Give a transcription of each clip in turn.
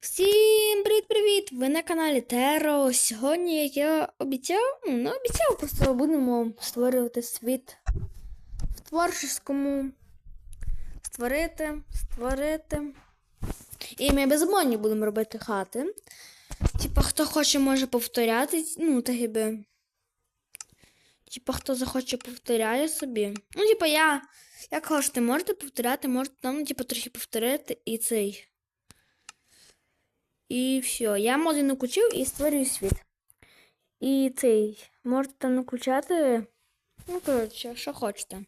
Всім привіт-привіт! Ви на каналі Теро. Сьогодні, я обіцяв, ну обіцяв, просто будемо створювати світ в творческому. Створити, створити. І ми безумовно будемо робити хати. Типа, хто хоче, може повторяти. Ну, так якби. Типа, хто захоче, повторяє собі. Ну, типа, я. Як хочете, можете повторяти, можете там, типа, трохи повторити і цей. І все. Я моди накучив і створюю світ. І цей. Можете накучати. Ну, коротше, що хочете.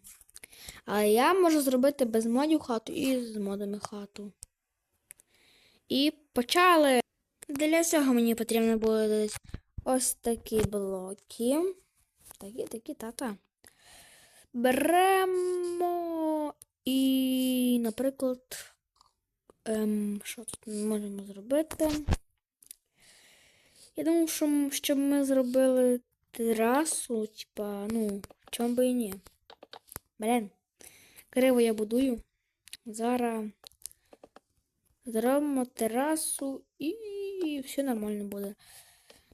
А я можу зробити без модів хату і з модами хату. І почали. Для цього мені потрібно було десь ось такі блоки. Такі, такі, та-та. Беремо і, наприклад, ем, що тут ми можемо зробити? Я думаю, що, щоб ми зробили терасу, типа, ну, чому би і ні. Блін, криво я будую. Зараз зробимо терасу і все нормально буде.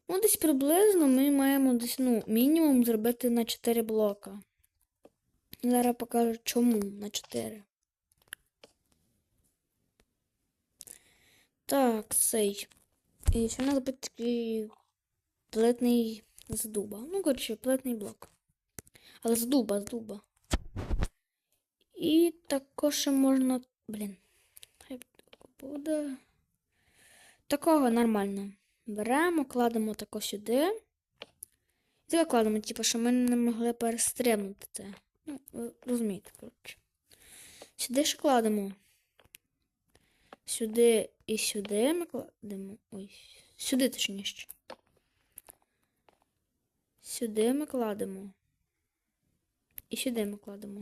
Ну, десь приблизно ми маємо десь, ну, мінімум зробити на 4 блока. Зараз покажу, чому на 4. Так, цей. І ще треба бути такий плетний з дуба. Ну, коротше, плетний блок. Але з дуба, з дуба. І також можна. Блін. Буде. Такого нормально. Беремо, кладемо тако сюди. І кладемо, типу, що ми не могли перестрибнути це. Ну, ви розумієте, коротше. Сюди ще кладемо. Сюди і сюди ми кладемо. Ой, сюди точніше. Сюди ми кладемо. І сюди ми кладемо.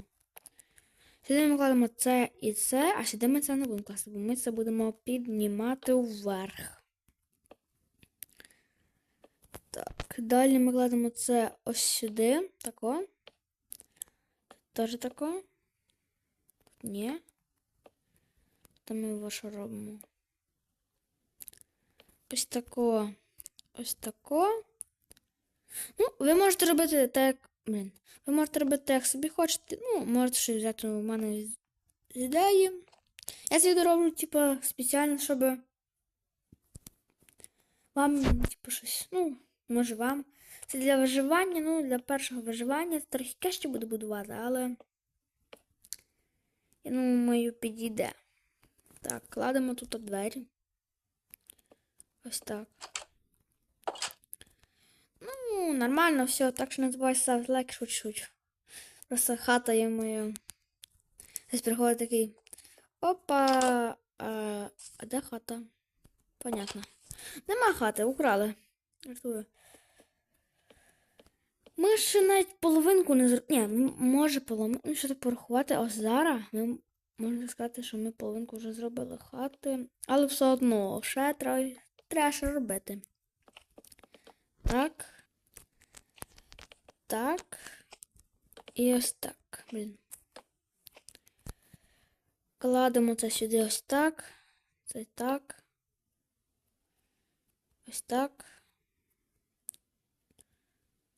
Сюди ми кладемо це і це, а сюди ми це не будемо класти, бо ми це будемо піднімати вверх. Так, далі ми кладемо це ось сюди. Тако. Теж тако. Ні. Та ми його що робимо? Ось тако. Ось тако. Ну, ви можете робити так. Блін. Ви можете робити так, як собі хочете. Ну, можете щось взяти у мене з ідеї. Я це відео роблю, типу, спеціально, щоб вам, типу, щось, ну, може вам. Це для виживання, ну, для першого виживання. Трохи кешті буду будувати, але. Я думаю, підійде. Так, кладемо тут двері. Ось так. Ну, нормально все. Так що не забувай ставити лайк, шуть-шуть. Просто хата є моя. Десь приходить такий. Опа. А, а де хата? Понятно. Нема хати, украли. Жартую. Ми ще навіть половинку не зробили. Ні, може половинку. Ну, що так порахувати, ось зараз ми можна сказати, що ми половинку вже зробили хати. Але все одно ще треба, треба робити. Так. Так. І ось так. Блін. Кладемо це сюди ось так. Це так. Ось так.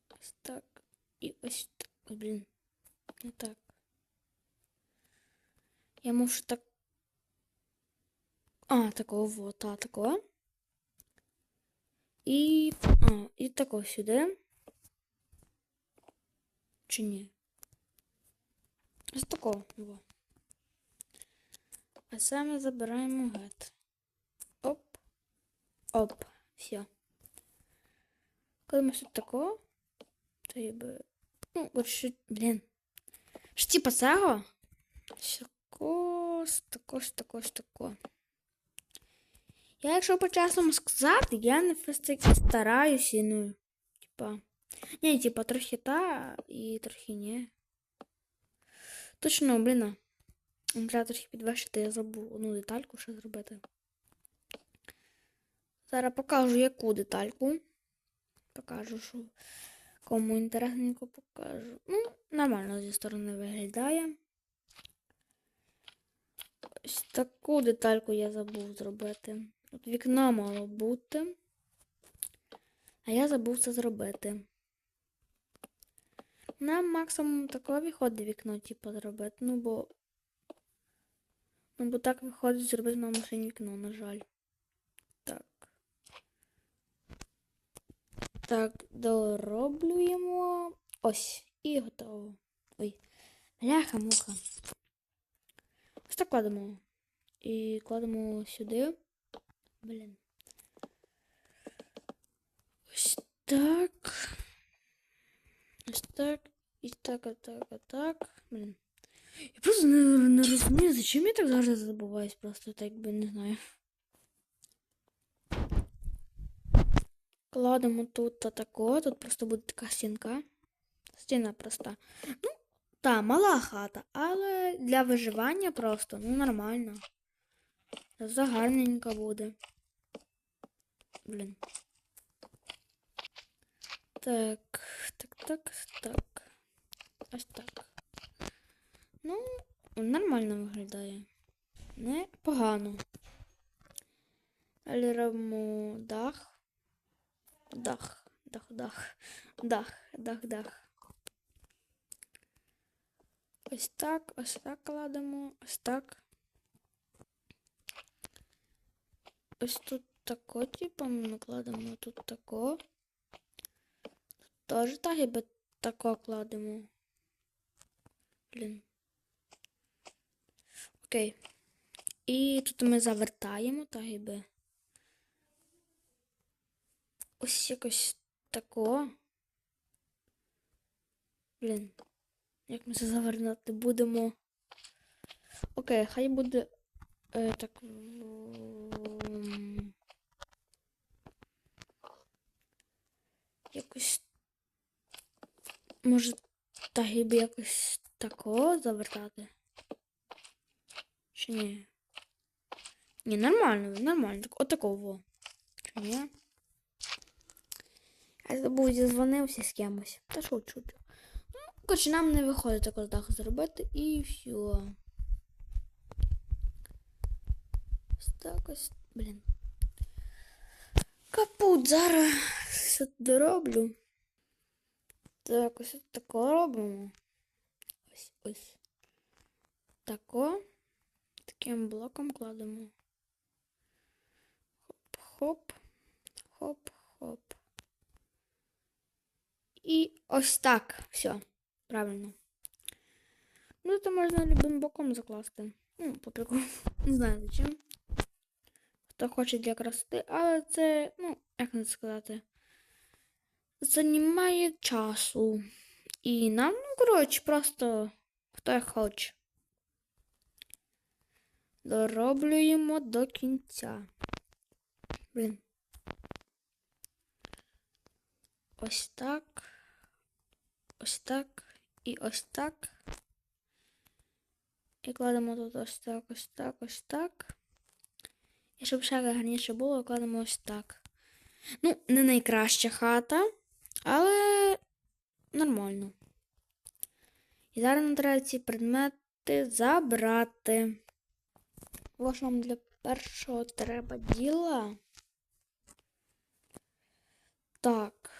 Ось так. І ось так. Ой, блін. Не так. Я можу так. А, такого вот, а, такого. І. А, і такого сюди. Чи ні? Ось такого. Во. А саме забираємо гет. Оп. Оп. Все. Коли ми тут такого, то якби. Ну, от що, блін. Що типа цього? Тако, тако, тако, тако. Я, якщо по-чесному сказати, я не фестик стараюся, ну, типа. Ні, типа, трохи та і трохи ні. Точно, блін. Треба трохи підвищити, я забув одну детальку ще зробити. Зараз покажу, яку детальку. Покажу, що кому інтересненько покажу. Ну, нормально зі сторони виглядає. Ось таку детальку я забув зробити. Тут вікно мало бути. А я забув це зробити. Нам максимум такого виходить вікно, типу, зробити. Ну, бо. Ну, бо так виходить зробити на машині вікно, на жаль. Так. Так, дороблюємо. Ось. І готово. Ой. Бляха, муха. Ось так кладемо. І кладемо сюди. Блін. Ось так. Ось так. І так, отак, отак. Блін. Я просто не, не розумію, зачем я так завжди забуваюсь, просто так би не знаю. Кладемо тут тако, тут просто буде така стінка. Стіна проста. Ну, та, мала хата, але для виживання просто, ну, нормально. Загарненько буде. Блін. Так, так, так, так. Ось так. Ну, нормально виглядає. Непогано. Далі робимо дах. Дах, дах, дах, дах, дах, дах. Ось так, ось так кладемо, ось так. Ось тут тако, типу, ми кладемо тут тако. Теж так, і тако кладемо. Блін. Окей. І тут ми завертаємо, так і би. Ось якось тако. Блін. Як ми це завернути будемо? Окей, хай буде е, так. Якось. Може, так і би якось тако завертати? Чи ні? Ні, нормально, нормально. Так, отакого. Чи ні? Я забув, зізвонився з кимось. Та шучу. Ну, коротше, нам не виходить такого даху зробити і все. Ось так ось. Блін. Капут зараз все дороблю. Так, ось тако робимо. Ось ось. Тако. Таким блоком кладемо. Хоп-хоп. Хоп-хоп. І ось так. Все. Правильно. Ну, це можна любим боком закласти. Ну, по приколу. Не знаю зачем. Хто хоче для красоти, але це, ну, як не сказати, займає часу. І нам, ну, коротше, просто хто як хоче. Дороблюємо до кінця. Блін. Ось так. Ось так. І ось так. І кладемо тут ось так, ось так, ось так. І щоб ще гарніше було, кладемо ось так. Ну, не найкраща хата, але нормально. І зараз нам треба ці предмети забрати. Ось нам для першого треба діла. Так.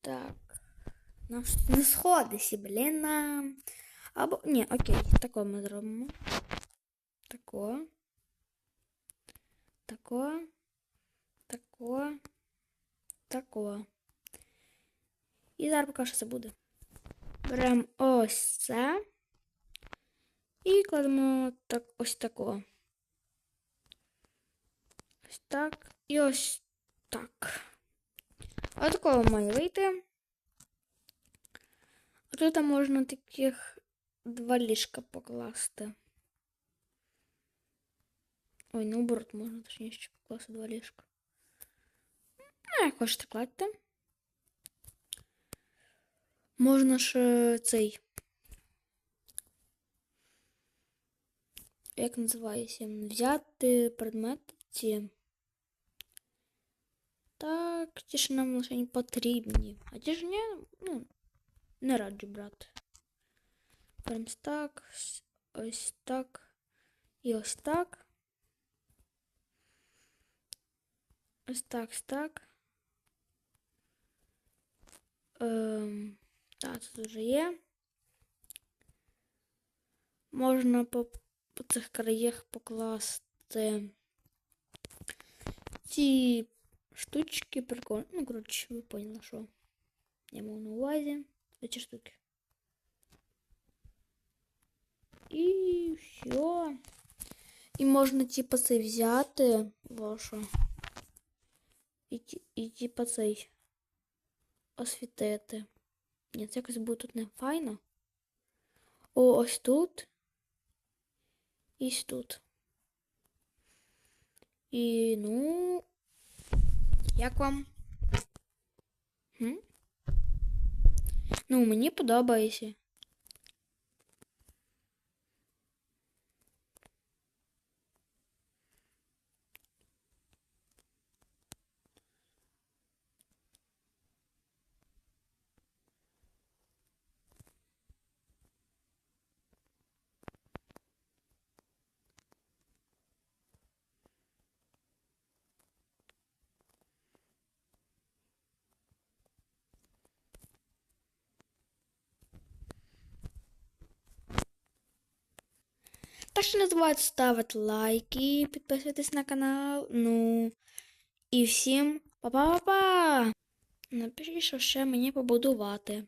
Так. Нам щось не сходиться, блін. Або. Ні, окей, тако ми зробимо. Тако. Тако. Тако. Тако. І зараз поки що це буде. Беремо ось це. І кладемо так, ось тако. Ось так. І ось так. А такого має вийти. А тут можна таких два ліжка покласти. Ой, наоборот, можна точніше покласти два ліжка. Ну, як хочете кладьте. Можна ж цей. Як називається? Взяти предмет ці. Так, ті ж нам лише не потрібні. А ті ж ні, ну, не раджу брати. Прям так, ось так і ось так. Ось так, ось так. Ем, так, тут вже є. Можна по, по цих краях покласти ці штучки прикольні. Ну, коротше, ви поняли, що я мав на увазі. Ці штуки. І все. І можна, типа, це взяти вашу. І, і типа цей освітити. Ні, це якось буде тут не файно. О, ось тут. І ось тут. І ну. Як вам? Хм? Ну, мені подобається. Так не забувайте ставити лайки, підписуйтесь на канал. Ну і всім па-па-па-па! Напишіть, що ще мені побудувати.